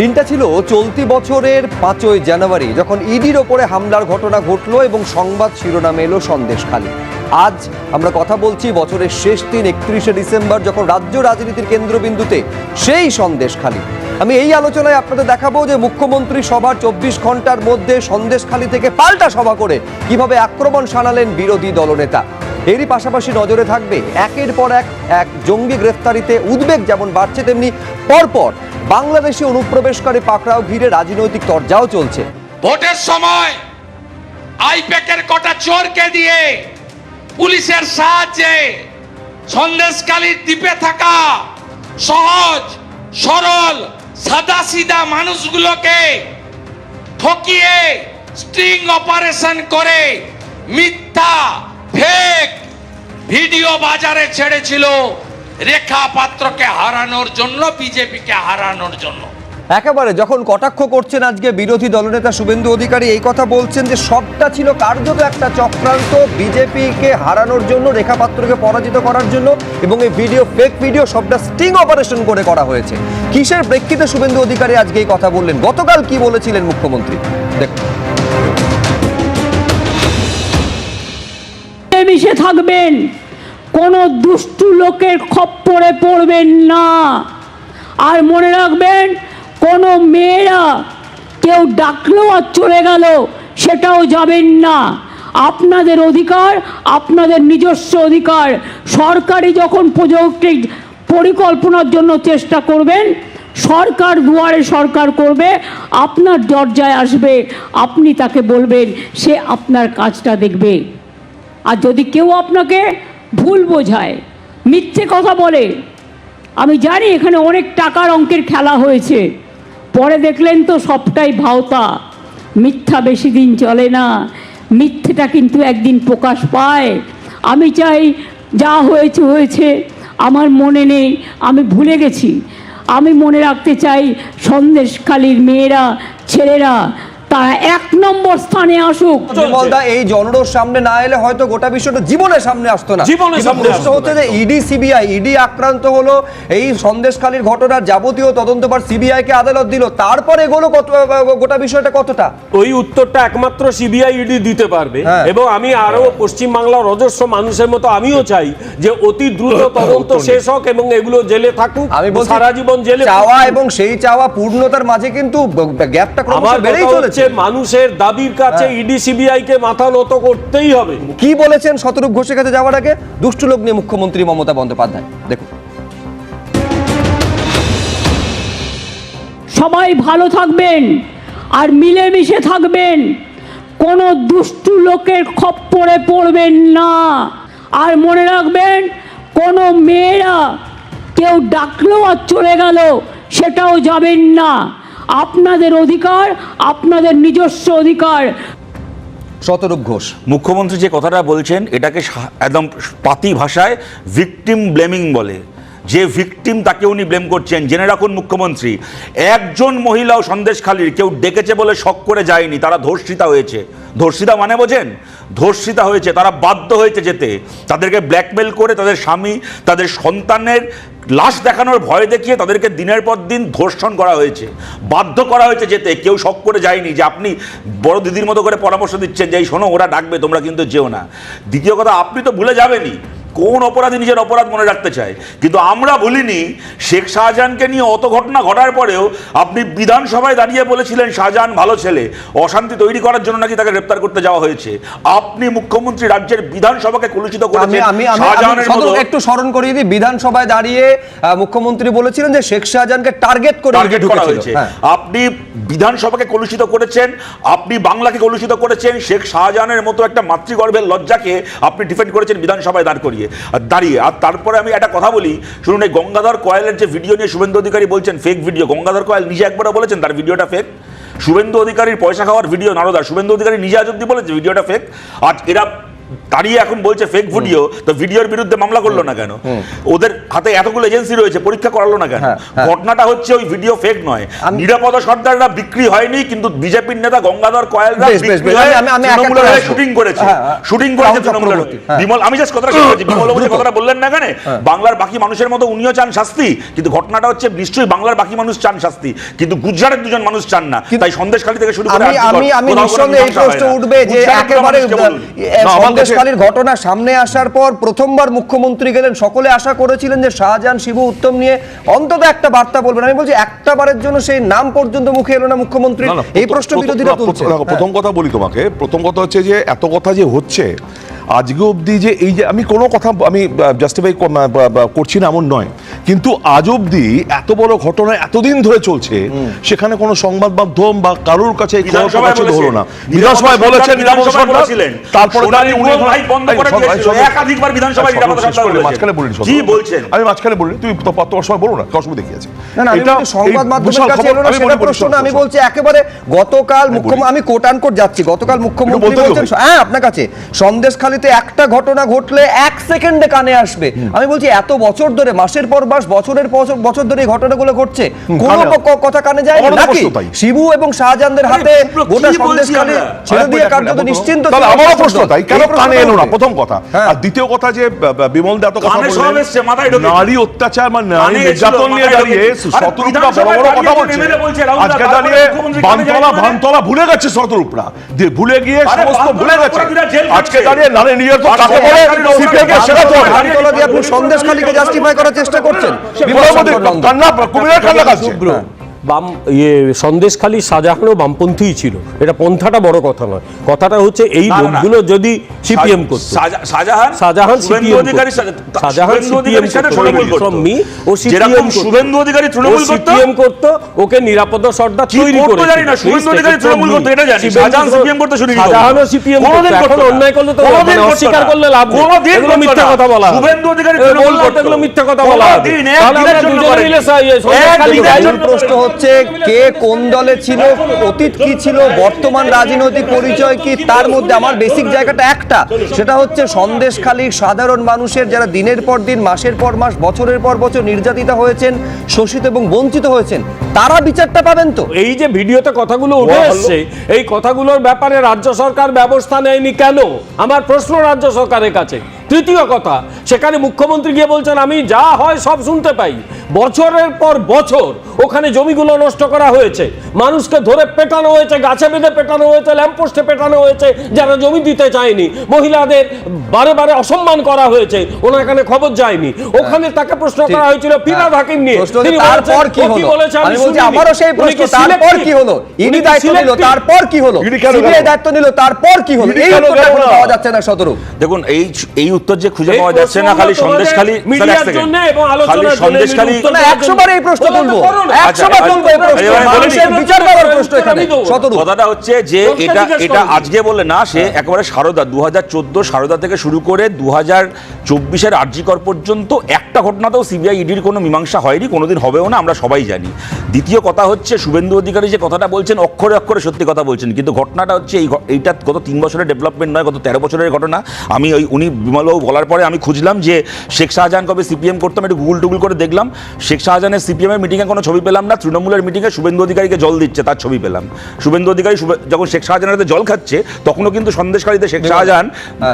দিনটা ছিল চলতি বছরের পাঁচই জানুয়ারি, যখন ইডির ওপরে হামলার ঘটনা ঘটলো এবং সংবাদ শিরোনামে এলো সন্দেশখালী। আজ আমরা কথা বলছি বছরের শেষ দিন, একত্রিশে ডিসেম্বর, যখন রাজ্য রাজনীতির কেন্দ্রবিন্দুতে সেই সন্দেশখালী। আমি এই আলোচনায় আপনাদের দেখাবো যে মুখ্যমন্ত্রী সভার চব্বিশ ঘণ্টার মধ্যে সন্দেশখালী থেকে পাল্টা সভা করে কীভাবে আক্রমণ শানালেন বিরোধী দলনেতা। এরই পাশাপাশি নজরে থাকবে একের পর এক এক জঙ্গি গ্রেফতারিতে উদ্বেগ যেমন বাড়ছে, তেমনি পরপর বাংলাদেশে অনুপ্রবেশকারী পাকড়াও ঘিরে রাজনৈতিক তরজাও চলছে। ভোটের সময় আইপ্যাকের কটা চোরকে দিয়ে পুলিশের সাহায্যে সন্দেশকালীর দ্বীপে থাকা সহজ, সরল সাদা সিধা মানুষগুলোকে ঠকিয়ে স্ট্রিং অপারেশন করে মিথ্যা, ফেক ভিডিও বাজারে ছেড়েছিল রেখা পাত্রকে হারানোর জন্য, বিজেপিকে হারানোর জন্য। একেবারে যখন কটাক্ষ করছেন আজকে বিরোধী দলনেতা শুভেন্দু অধিকারী, এই কথা বলছেন যে সবটা ছিল কার্যত একটা চক্রান্ত বিজেপিকে হারানোর জন্য, রেখা পাত্রকে পরাজিত করার জন্য এবং এই ভিডিও ফেক ভিডিও সবটা স্টিং অপারেশন করে করা হয়েছে। কিসের প্রেক্ষিতে শুভেন্দু অধিকারী আজকে এই কথা বললেন? গতকাল কি বলেছিলেন মুখ্যমন্ত্রী? দেখুন। থাকবেন। কোনো দুষ্টু লোকের খপ্পরে পড়বেন না। আর মনে রাখবেন, কোনো মেয়েরা কেউ ডাকলো আর চলে গেল, সেটাও যাবেন না। আপনাদের অধিকার, আপনাদের নিজস্ব অধিকার। সরকারি যখন প্রযুক্তি পরিকল্পনার জন্য চেষ্টা করবেন, সরকার দুয়ারে সরকার করবে, আপনার দরজায় আসবে, আপনি তাকে বলবেন, সে আপনার কাজটা দেখবে। আর যদি কেউ আপনাকে ভুল বোঝায়, মিথ্যে কথা বলে, আমি জানি এখানে অনেক টাকার অঙ্কের খেলা হয়েছে, পরে দেখলেন তো সবটাই ভাওতা, মিথ্যা বেশি দিন চলে না, মিথ্যেটা কিন্তু একদিন প্রকাশ পায়। আমি চাই যা হয়েছে হয়েছে, আমার মনে নেই, আমি ভুলে গেছি। আমি মনে রাখতে চাই সন্দেশখালীর মেয়েরা, ছেলেরা তারা এক নম্বর স্থানে আসুক। এই জনরোর সামনে না এলে হয়তো গোটা বিষয়টা জীবনের সামনে আসতো না। জীবনের সামনে আসতো হচ্ছে যে ইডি সিবিআই ইডি আক্রান্ত হলো এই সন্দেশখালীর ঘটনার যাবতীয় তদন্তবার সিবিআই কে আদালত দিল। তারপরে এগুলো কত গোটা বিষয়টা কতটা? ওই উত্তরটা একমাত্র সিবিআই ইডি দিতে পারবে। হ্যাঁ। এবং আমি আরও পশ্চিম বাংলার অজস্র মানুষের মতো আমিও চাই যে অতি দ্রুত তদন্ত শেষ হোক এবং এগুলো জেলে থাকুক আমি সারা জীবন জেলে চাওয়া এবং সেই চাওয়া পূর্ণতার মাঝে কিন্তু গ্যাপটা ক্রমশ আমার বেড়েই চলেছে। মানুষের দাবির কাছে হ্যাঁ। ইডি সিবিআই কে মাথা নত করতেই হবে। কি বলেছেন শতরূপ ঘোষের কাছে যাওয়ার আগে? দুষ্টু লোক নিয়ে মুখ্যমন্ত্রী মমতা বন্দ্যোপাধ্যায়। দেখুন। সবাই ভালো থাকবেন আর মিলেমিশে থাকবেন। কোনো দুষ্টু লোকের খপ্পরে পড়বেন না। আর মনে রাখবেন কোনো মেয়েরা কেউ ডাকলো আর চলে গেল সেটাও যাবেন না। আপনাদের অধিকার, আপনাদের নিজস্ব অধিকার। শতরূপ ঘোষ, মুখ্যমন্ত্রী যে কথাটা বলছেন, এটাকে একদম পাতি ভাষায় ভিকটিম ব্লেমিং বলে। যে ভিকটিম তাকে উনি ব্লেম করছেন। জেনে রাখুন মুখ্যমন্ত্রী, একজন মহিলাও সন্দেশখালীর কেউ ডেকেছে বলে শখ করে যায়নি, তারা ধর্ষিতা হয়েছে। ধর্ষিতা মানে বোঝেন? ধর্ষিতা হয়েছে, তারা বাধ্য হয়েছে যেতে। তাদেরকে ব্ল্যাকমেল করে তাদের স্বামী, তাদের সন্তানের লাশ দেখানোর ভয় দেখিয়ে তাদেরকে দিনের পর দিন ধর্ষণ করা হয়েছে। বাধ্য করা হয়েছে যেতে, কেউ শখ করে যায়নি যে আপনি বড় দিদির মতো করে পরামর্শ দিচ্ছেন যে, এই শোনো, ওরা ডাকবে, তোমরা কিন্তু যেও না। দ্বিতীয় কথা, আপনি তো ভুলে যাবেনই। কোন অপরাধী নিজের অপরাধ মনে রাখতে চায়। কিন্তু আমরা ভুলিনি শেখ শাহজাহানকে নিয়ে অত ঘটনা ঘটার পরেও আপনি বিধানসভায় দাঁড়িয়ে বলেছিলেন শাহজাহান ভালো ছেলে অশান্তি তৈরি করার জন্য নাকি তাকে গ্রেপ্তার করতে যাওয়া হয়েছে? আপনি মুখ্যমন্ত্রী রাজ্যের বিধানসভাকে কলুষিত করেছেন শাহজাহানের মতো। একটু স্মরণ করিয়ে দিই বিধানসভায় দাঁড়িয়ে মুখ্যমন্ত্রী বলেছিলেন যে শেখ শাহজাহানকে টার্গেট করে টার্গেট করা হয়েছে। হ্যাঁ। আপনি বিধানসভাকে কলুষিত করেছেন আপনি বাংলাকে কলুষিত করেছেন শেখ শাহজাহানের মতো একটা মাতৃগর্ভের লজ্জাকে আপনি ডিফেন্ড করেছেন বিধানসভায় দাঁড় করিয়ে। আর দাঁড়িয়ে। আর তারপরে আমি একটা কথা বলি, শুনুন, এই গঙ্গাধর কয়েলের যে ভিডিও নিয়ে শুভেন্দু অধিকারী বলছেন ফেক ভিডিও গঙ্গাধর কয়েল নিজে একবারও বলেছেন তার ভিডিওটা ফেক শুভেন্দু অধিকারীর পয়সা খাওয়ার ভিডিও, নারদা, শুভেন্দু অধিকারী নিজে আজ অব্দি বলেছে, ভিডিওটা ফেক আর এরা দাঁড়িয়ে এখন বলছে ফেক ভিডিও তো ভিডিওর বিরুদ্ধে মামলা করল না কেন? ওদের হাতে এতগুলো এজেন্সি রয়েছে পরীক্ষা করালো না কেন? হ্যাঁ, হ্যাঁ। ঘটনাটা হচ্ছে ওই ভিডিও ফেক নয়। নিরাপদ সর্দাররা বিক্রি হয়নি কিন্তু বিজেপির নেতা গঙ্গাধর কয়েলরা। শুটিং করেছে। হ্যাঁ, হ্যাঁ। শুটিং করেছে তৃণমূলের। বিমল আমি জাস্ট কথাটা শেষ বিমল যে কথাটা বললেন না কেন? বাংলার বাকি মানুষের মতো উনিও চান শাস্তি কিন্তু ঘটনাটা হচ্ছে নিশ্চয়ই বাংলার বাকি মানুষ চান শাস্তি কিন্তু গুজরাটের দুজন মানুষ চান না। তাই সন্দেশখালী থেকে শুরু করে আমি আমি নিঃসন্দেহে এই প্রশ্ন উঠবে যে একেবারে সন্দেশখালীর ঘটনা সামনে আসার পর প্রথমবার মুখ্যমন্ত্রী গেলেন। সকলে আশা করেছিলেন যে শাহজাহান শিবু উত্তম নিয়ে অন্তত একটা বার্তা বলবেন। আমি বলছি একটা বারের জন্য সেই নাম পর্যন্ত মুখে এলো না মুখ্যমন্ত্রী এই প্রশ্ন বিরোধীরা প্রথম কথা বলি তোমাকে। প্রথম কথা হচ্ছে যে এত কথা যে হচ্ছে আজকে অবধি যে এই যে আমি কোনো কথা আমি জাস্টিফাই করছি না এমন নয়। কিন্তু আজ অবধি এত বড় ঘটনা এতদিন ধরে চলছে সেখানে কোনো সংবাদ মাধ্যম বা কারোর কাছে এই খবর প্রকাশিত হলো না। বিধানসভায় বলেছেন নিরাপদ সরকার, তারপরে একাধিকবার বিধানসভায় নিরাপদ সরকার মাঝখানে বলিনি কি বলছেন? আমি মাঝখানে বলি তুমি তোমার সময় বলো না অসুবিধা কি আছে না না এটা- সংবাদ মাধ্যমের কাছে এলো না সেটা বলি, বলি, প্রশ্ন না আমি বলছি একেবারে গতকাল মুখ্যমন্ত্রী আমি কোট আনকোট যাচ্ছি গতকাল মুখ্যমন্ত্রী বলছেন হ্যাঁ আপনার কাছে। সন্দেশখালিতে একটা ঘটনা ঘটলে এক সেকেন্ডে কানে আসবে। আমি বলছি এত বছর ধরে মাসের পর মাস বছরের পর বছর ধরে এই ঘটনাগুলো ঘটছে। কোনো কানে- কথা কানে যায় না নাকি? শিবু এবং শাহজাহানদের হাতে গোটা সন্দেশখালি আমরা? ছেড়ে দিয়ে কার্যত দেখো তো। নিশ্চিন্ত তাহলে আমারও প্রশ্ন তাই? কেন কানে এলো না? প্রথম কথা। হ্যাঁ। আর দ্বিতীয় কথা যে বিমল দা তো কথা কানে সব বললেন মাথায় ঢোকে। নারী অত্যাচার বা নারী নির্যাতন নিয়ে দাঁড়িয়ে। শতরূপরা বড় বড় কথা বলছে। MLA বলছে, রাহুল দা, আজকে দাঁড়িয়ে বানতলা ভানতলা ভুলে গেছে শতরূপরা ভুলে গিয়ে সমস্ত ভুলে গেছে। আজকে দাঁড়িয়ে নারী নির্যাতন তো কাকে বলে সিপিএম কে শেখাতে হবে দিয়ে আপনি সন্দেশখালিকে জাস্টিফাই করার চেষ্টা করছেন। কান্না কুমিরের কান্না কাছে বাম ইয়ে সন্দেশখালী সাজাহানো বামপন্থীই ছিল। এটা পন্থাটা বড় কথা নয়। কথাটা হচ্ছে এই। লোকগুলো যদি সিপিএম করতো শাহজাহান শাহজাহান সাথে করতো। শাহজাহান করতো। ও করতো। শুভেন্দু অধিকারী তৃণমূল সিপিএম করতো ওকে নিরাপদ সর্দার তৈরি করে জানি না, শুভেন্দু অধিকারী তৃণমূল করতো, এটা জানি। শাহজাহান করতো। শাহজাহানও সিপিএম করতো করতো এখন অন্যায় করলে তো কোনোদিন মানে অস্বীকার করলে লাভ। কোনোদিন এগুলো মিথ্যা কথা বলা শুভেন্দু অধিকারী তৃণমূল করতো। এগুলো মিথ্যা কথা বলা তাহলে আমরা দুজনে মিলে প্রশ্ন হচ্ছে কে কোন দলে ছিল অতীত কি ছিল বর্তমান রাজনৈতিক পরিচয় কি তার মধ্যে আমার বেসিক জায়গাটা একটা সেটা হচ্ছে সন্দেশখালী সাধারণ মানুষের যারা দিনের পর দিন মাসের পর মাস বছরের পর বছর নির্যাতিত হয়েছেন শোষিত এবং বঞ্চিত হয়েছেন তারা বিচারটা পাবেন তো? এই যে ভিডিওতে কথাগুলো উঠে আসছে এই কথাগুলোর ব্যাপারে রাজ্য সরকার ব্যবস্থা নেয়নি কেন? আমার প্রশ্ন রাজ্য সরকারের কাছে। তৃতীয় কথা সেখানে মুখ্যমন্ত্রী গিয়ে বলছেন আমি যা হয় সব শুনতে পাই। বছরের পর বছর ওখানে জমিগুলো নষ্ট করা হয়েছে। মানুষকে ধরে পেটানো হয়েছে গাছে বেঁধে পেটানো হয়েছে ল্যাম্পোস্টে পেটানো হয়েছে যারা জমি দিতে চায়নি। মহিলাদের বারে বারে অসম্মান করা হয়েছে ওনার এখানে খবর যায়নি। ওখানে তাকে প্রশ্ন করা হয়েছিল ফিরাদ হ্যাঁ। হাকিম নিয়ে। তিনি তারপর কি ও হলো? আমি বলছি শুনিনি। সেই প্রশ্ন তারপর কি হলো? ইডি দায়িত্ব নিল তারপর কি হলো? সিবিআই দায়িত্ব নিল তারপর কি হলো? এই উত্তরটা গেল? এখনও না? পাওয়া যাচ্ছে না শতরূপ দেখুন এই এই উত্তর যে খুঁজে পাওয়া যাচ্ছে না খালি সন্দেশখালী। এবং খালি সন্দেশখালী এই প্রশ্ন তুলবো। আচ্ছা, তুলবো এই প্রশ্ন। এবার বলে মানুষের দিই। বিচার দেওয়ার প্রশ্ন এখানে কথাটা হচ্ছে যে এটা এটা আজকে বলে না সে একেবারে সারদা দু হাজার চোদ্দ সারদা থেকে শুরু করে দু হাজার চব্বিশের আর্জিকর পর্যন্ত একটা ঘটনাতেও সিবিআই ইডির কোনো মীমাংসা হয়নি কোনোদিন হবেও না আমরা সবাই জানি। দ্বিতীয় কথা হচ্ছে শুভেন্দু অধিকারী যে কথাটা বলছেন অক্ষরে অক্ষরে সত্যি কথা বলছেন। কিন্তু ঘটনাটা হচ্ছে এই এইটা গত তিন বছরের ডেভেলপমেন্ট নয় গত তেরো বছরের ঘটনা। আমি ওই উনি বিমলবাবু বলার পরে আমি খুঁজলাম যে শেখ শাহজাহান কবে সিপিএম করতাম একটু গুগল টুগল করে দেখলাম। শেখ শাহজাহানের সিপিএমের মিটিংয়ে কোনো ছবি পেলাম না তৃণমূলের মিটিংয়ে শুভেন্দু অধিকারীকে জল দিচ্ছে তার ছবি পেলাম। শুভেন্দু অধিকারী যখন শেখ শাহজাহানের জল খাচ্ছে তখনও কিন্তু সন্দেশকারীতে শেখ শাহজাহান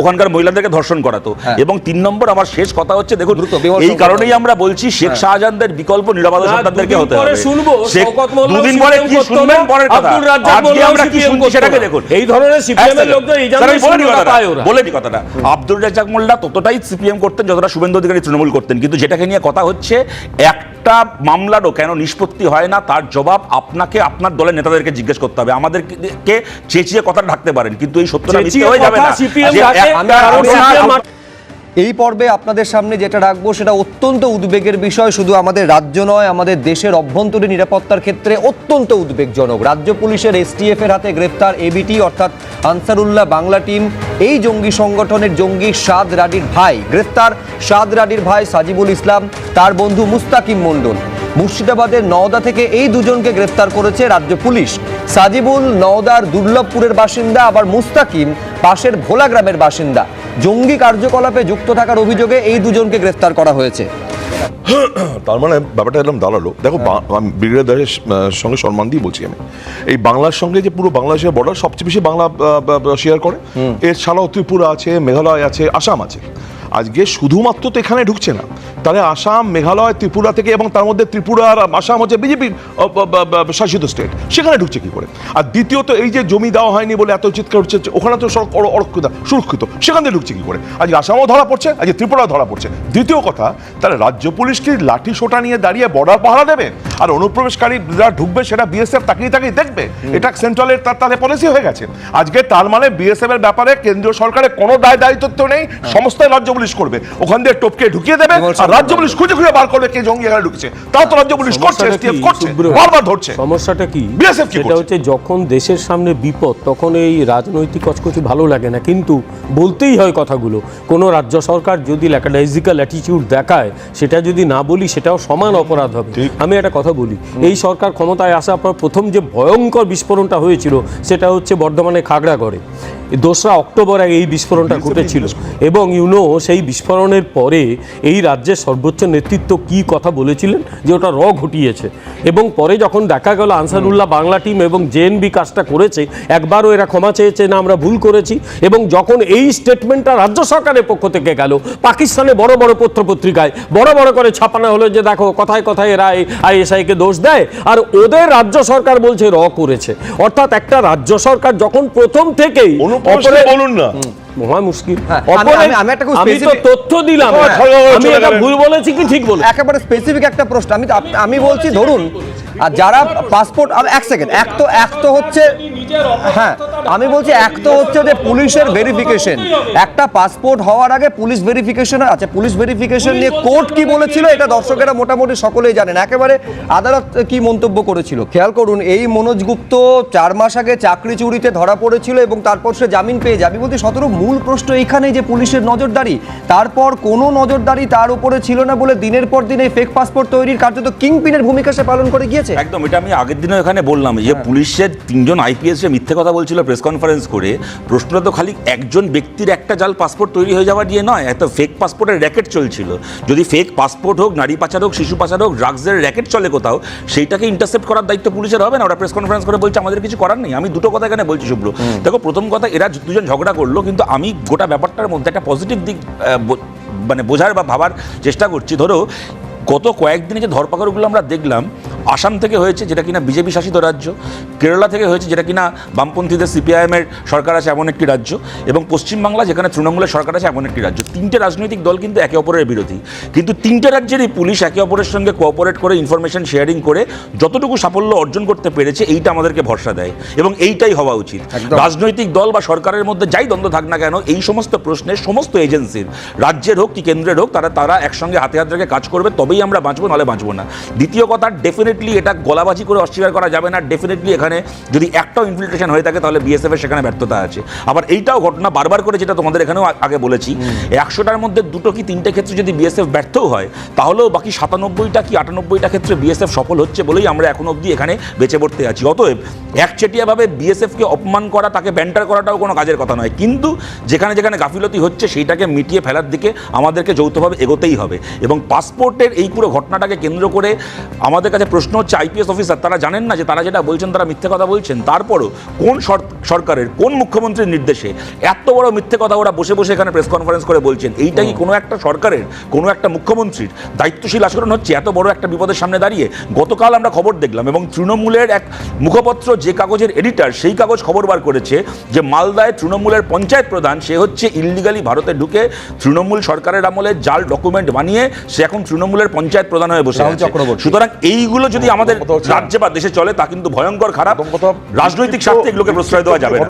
ওখানকার মহিলাদেরকে ধর্ষণ করাতো। হ্যাঁ। এবং তিন নম্বর আমার শেষ কথা হচ্ছে দেখুন এই কারণেই আমরা বলছি শেখ শাহজাহানদের বিকল্প নিরাপদ না, সরকারদেরকে হতে পরে হবে। শুনব, দুদিন পরে কি শুনবেন? পরের কথা। আজকে আমরা কি শুনছি সেটাকে দেখুন। এই ধরনের এর লোকজন এই জন্যই বলে কথাটা, আব্দুল রাজ্জাক মোল্লা ততটাই সিপিএম করতেন যতটা শুভেন্দু অধিকারী তৃণমূল করতেন। কিন্তু যেটাকে নিয়ে কথা হচ্ছে একটা মামলারও কেন নিষ্পত্তি হয় না তার জবাব আপনাকে আপনার দলের নেতাদেরকে জিজ্ঞেস করতে হবে। আমাদেরকে চেঁচিয়ে কথা ঢাকতে পারেন কিন্তু এই সত্যটা মিথ্যে হয়ে যাবে না। এই পর্বে আপনাদের সামনে যেটা রাখব, সেটা অত্যন্ত উদ্বেগের বিষয়। শুধু আমাদের রাজ্য নয়, আমাদের দেশের অভ্যন্তরীণ নিরাপত্তার ক্ষেত্রে অত্যন্ত উদ্বেগজনক। রাজ্য পুলিশের এসটিএফ এর হাতে গ্রেফতার এবিটি, অর্থাৎ আনসারুল্লাহ বাংলা টিম। এই জঙ্গি সংগঠনের জঙ্গি সাদ রাডির ভাই গ্রেফতার সাদ রাডির ভাই সাজিবুল ইসলাম, তার বন্ধু মুস্তাকিম মণ্ডল। মুর্শিদাবাদের নওদা থেকে এই দুজনকে গ্রেফতার করেছে রাজ্য পুলিশ। সাজিবুল নওদার দুর্লভপুরের বাসিন্দা, আবার মুস্তাকিম পাশের ভোলা গ্রামের বাসিন্দা। জঙ্গি কার্যকলাপে যুক্ত থাকার অভিযোগে এই দুজনকে গ্রেফতার করা হয়েছে। তার মানে ব্যাপারটা এরকম দাঁড়াল দেখো ব্রিগেডিয়ার দাসের সঙ্গে সম্মান দিয়ে বলছি আমি। এই বাংলার সঙ্গে যে পুরো বাংলাদেশের বর্ডার সবচেয়ে বেশি বাংলা শেয়ার করে এছাড়াও ছাড়াও ত্রিপুরা আছে মেঘালয় আছে আসাম আছে। আজকে শুধুমাত্র তো এখানে ঢুকছে না। তাহলে আসাম, মেঘালয়, ত্রিপুরা থেকে এবং তার মধ্যে ত্রিপুরা আর আসাম হচ্ছে বিজেপি শাসিত স্টেট সেখানে ঢুকছে কি করে? আর দ্বিতীয়ত এই যে জমি দেওয়া হয়নি বলে এত চিৎকার হচ্ছে ওখানে তো সড়ক অর- অরক্ষিত, সুরক্ষিত। সেখান থেকে ঢুকছে কি করে? আজকে আসামও ধরা পড়ছে, আজকে ত্রিপুরাও ধরা পড়ছে। দ্বিতীয় কথা, তাহলে রাজ্য পুলিশ কি লাঠি সোটা নিয়ে দাঁড়িয়ে বর্ডার পাহারা দেবে? আর অনুপ্রবেশকারী যারা ঢুকবে সেটা বিএসএফ তাকিয়ে তাকিয়ে দেখবে। এটা সেন্ট্রালের তার তাদের পলিসি হয়ে গেছে। আজকে তার মানে বিএসএফ এর ব্যাপারে কেন্দ্রীয় সরকারের কোনো দায় দায়িত্ব নেই সমস্ত রাজ্য পুলিশ করবে। ওখান দিয়ে টপকে ঢুকিয়ে দেবে আর রাজ্য পুলিশ খুঁজে খুঁজে বার করবে কে জঙ্গি এখানে ঢুকছে। তাও তো রাজ্য পুলিশ করছে কি, করছে বারবার ধরছে। সমস্যাটা কি? BSF কি সেটা হচ্ছে যখন দেশের সামনে বিপদ তখন এই রাজনৈতিক কচকচি ভালো লাগে না। কিন্তু বলতেই হয় কথাগুলো কোনো রাজ্য সরকার যদি ল্যাকাডাইজিক্যাল অ্যাটিটিউড দেখায় সেটা যদি না বলি সেটাও সমান অপরাধ হবে। আমি একটা কথা বলি। এই সরকার ক্ষমতায় আসার পর প্রথম যে ভয়ঙ্কর বিস্ফোরণটা হয়েছিল, সেটা হচ্ছে বর্ধমানে খাগড়াগড়ে। দোসরা অক্টোবরে এই বিস্ফোরণটা ঘটেছিল। এবং ইউনো সেই বিস্ফোরণের পরে এই রাজ্যের সর্বোচ্চ নেতৃত্ব কি কথা বলেছিলেন? যে ওটা র ঘটিয়েছে। এবং পরে যখন দেখা গেল আনসারুল্লাহ বাংলা টিম এবং জেএনবি কাজটা করেছে একবারও এরা ক্ষমা চেয়েছে না আমরা ভুল করেছি। এবং যখন এই স্টেটমেন্টটা রাজ্য সরকারের পক্ষ থেকে গেল পাকিস্তানে বড় বড় পত্রপত্রিকায় বড় বড় করে ছাপানো হলো যে দেখো কথায় কথায় এরা আইএসআইকে দোষ দেয়। আর ওদের রাজ্য সরকার বলছে র করেছে। অর্থাৎ একটা রাজ্য সরকার যখন প্রথম থেকেই অপরে- বলুন না। মহা মুশকিল। হ্যাঁ, আমি- একটা আমি তো তথ্য দিলাম। হ্যাঁ, আমি এটা ভুল বলেছি কি ঠিক বলেছি? একেবারে স্পেসিফিক একটা প্রশ্ন। আমি আমি বলছি ধরুন আর যারা পাসপোর্ট এক সেকেন্ড এক তো এক তো হচ্ছে হ্যাঁ আমি বলছি এক তো হচ্ছে যে পুলিশের ভেরিফিকেশন একটা পাসপোর্ট হওয়ার আগে পুলিশ ভেরিফিকেশন আছে। পুলিশ ভেরিফিকেশন নিয়ে কোর্ট কি বলেছিল, এটা দর্শকেরা মোটামুটি সকলেই জানেন। একেবারে আদালত কি মন্তব্য করেছিল? খেয়াল করুন, এই মনোজ গুপ্ত চার মাস আগে চাকরি চুরিতে ধরা পড়েছিল এবং তারপর সে জামিন পেয়ে যাবে বলতে সতেরো, মূল প্রশ্ন এইখানেই যে পুলিশের নজরদারি। তারপর কোনো নজরদারি তার উপরে ছিল না বলে দিনের পর দিন এই ফেক পাসপোর্ট তৈরির কার্যত কিংপিনের ভূমিকা সে পালন করে গিয়েছে? একদম এটা আমি আগের দিনও এখানে বললাম যে পুলিশের তিনজন আইপিএস মিথ্যে কথা বলছিল প্রেস কনফারেন্স করে প্রশ্নটা তো খালি একজন ব্যক্তির একটা জাল পাসপোর্ট তৈরি হয়ে যাওয়া দিয়ে নয় এত ফেক পাসপোর্টের র্যাকেট চলছিল। যদি ফেক পাসপোর্ট হোক নারী পাচার হোক শিশু পাচার হোক ড্রাগসের র্যাকেট চলে কোথাও সেইটাকে ইন্টারসেপ্ট করার দায়িত্ব পুলিশের হবে না? ওরা প্রেস কনফারেন্স করে বলছে আমাদের কিছু করার নেই। আমি দুটো কথা এখানে বলছি শুভ্র। দেখো প্রথম কথা এরা দুজন ঝগড়া করল কিন্তু আমি গোটা ব্যাপারটার মধ্যে একটা পজিটিভ দিক মানে বোঝার বা ভাবার চেষ্টা করছি। ধরো গত কয়েকদিনে যে ধরপাকড়গুলো আমরা দেখলাম আসাম থেকে হয়েছে যেটা কিনা বিজেপি শাসিত রাজ্য কেরালা থেকে হয়েছে যেটা কিনা বামপন্থীদের সিপিআইএমের সরকার আছে এমন একটি রাজ্য এবং পশ্চিমবাংলা যেখানে তৃণমূলের সরকার আছে এমন একটি রাজ্য। তিনটে রাজনৈতিক দল কিন্তু একে অপরের বিরোধী। কিন্তু তিনটে রাজ্যেরই পুলিশ একে অপরের সঙ্গে কোঅপারেট করে ইনফরমেশন শেয়ারিং করে যতটুকু সাফল্য অর্জন করতে পেরেছে এইটা আমাদেরকে ভরসা দেয়। এবং এইটাই হওয়া উচিত। রাজনৈতিক দল বা সরকারের মধ্যে যাই দ্বন্দ্ব থাক না কেন এই সমস্ত প্রশ্নে সমস্ত এজেন্সির রাজ্যের হোক কি কেন্দ্রের হোক তারা তারা একসঙ্গে হাতে হাত রেখে কাজ করবে তবেই আমরা বাঁচবো নাহলে বাঁচবো না। দ্বিতীয় কথা ডেফিনেটলি এটা গলাবাজি করে অস্বীকার করা যাবে না। ডেফিনেটলি এখানে যদি একটাও ইনফিল্ট্রেশন হয়ে থাকে তাহলে বিএসএফ এর সেখানে ব্যর্থতা আছে। আবার এইটাও ঘটনা বারবার করে যেটা তোমাদের এখানেও আগে বলেছি। একশোটার মধ্যে দুটো কি তিনটে ক্ষেত্রে যদি বিএসএফ ব্যর্থও হয় তাহলেও বাকি সাতানব্বইটা কি আটানব্বইটা ক্ষেত্রে বিএসএফ সফল হচ্ছে বলেই আমরা এখন অবধি এখানে বেঁচে পড়তে আছি। অতএব একচেটিয়াভাবে বিএসএফকে অপমান করা তাকে ব্যান্টার করাটাও কোনো কাজের কথা নয়। কিন্তু যেখানে যেখানে গাফিলতি হচ্ছে সেইটাকে মিটিয়ে ফেলার দিকে আমাদেরকে যৌথভাবে এগোতেই হবে। এবং পাসপোর্টের এই পুরো ঘটনাটাকে কেন্দ্র করে আমাদের কাছে প্রশ্ন হচ্ছে আইপিএস অফিসার তারা জানেন না যে তারা যেটা বলছেন তারা মিথ্যে কথা বলছেন। তারপরও কোন সরকারের কোন মুখ্যমন্ত্রীর নির্দেশে এত বড় মিথ্যে কথা ওরা বসে বসে এখানে প্রেস কনফারেন্স করে বলছেন? এইটা কি কোনো একটা সরকারের কোনো একটা মুখ্যমন্ত্রীর দায়িত্বশীল আচরণ হচ্ছে? এত বড় একটা বিপদের সামনে দাঁড়িয়ে গতকাল আমরা খবর দেখলাম এবং তৃণমূলের এক মুখপত্র যে কাগজের এডিটার সেই কাগজ খবর বার করেছে যে মালদায় তৃণমূলের পঞ্চায়েত প্রধান সে হচ্ছে ইল্লিগালি ভারতে ঢুকে তৃণমূল সরকারের আমলে জাল ডকুমেন্ট বানিয়ে সে এখন তৃণমূলের পঞ্চায়েত প্রধান হয়ে বসে সুতরাং এইগুলো যদি আমাদের রাজ্যে বা দেশে চলে তা কিন্তু ভয়ঙ্কর খারাপ। রাজনৈতিক স্বার্থে এগুলোকে প্রশ্রয় দেওয়া যাবে না।